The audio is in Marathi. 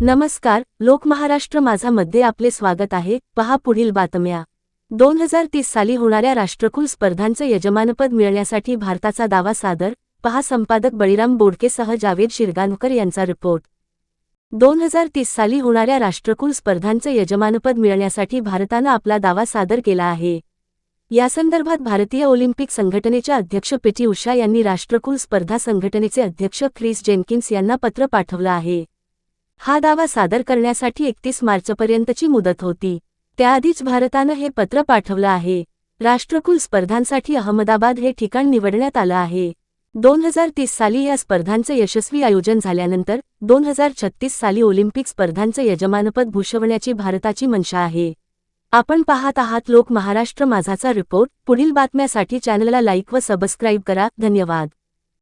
नमस्कार लोक महाराष्ट्र माझा आपले स्वागत आहे. पहा पुढील बातम्या. दोन हजार तीस साली होणाऱ्या राष्ट्रकुल स्पर्धांचं यजमानपद मिळण्यासाठी भारताचा दावा सादर. पहा संपादक बळीराम बोडकेसह जावेद शिरगानकर यांचा रिपोर्ट. दोन हजार तीस साली होणाऱ्या राष्ट्रकुल स्पर्धांचं यजमानपद मिळण्यासाठी भारतानं आपला दावा सादर केला आहे. यासंदर्भात भारतीय ऑलिम्पिक संघटनेच्या अध्यक्ष पी टी उषा यांनी राष्ट्रकुल स्पर्धा संघटनेचे अध्यक्ष क्रिस जेन्किन्स यांना पत्र पाठवलं आहे. हा दावा सादर करण्यासाठी एकतीस मार्चपर्यंतची मुदत होती. त्याआधीच भारतानं हे पत्र पाठवलं आहे. राष्ट्रकुल स्पर्धांसाठी अहमदाबाद हे ठिकाण निवडण्यात आलं आहे. दोन हजार तीस साली या स्पर्धांचं यशस्वी आयोजन झाल्यानंतर दोन हजार छत्तीस साली ऑलिम्पिक स्पर्धांचं यजमानपद भूषवण्याची भारताची मनशा आहे. आपण पाहत आहात लोक महाराष्ट्र माझाचा रिपोर्ट. पुढील बातम्यासाठी चॅनलला लाईक व सबस्क्राईब करा. धन्यवाद.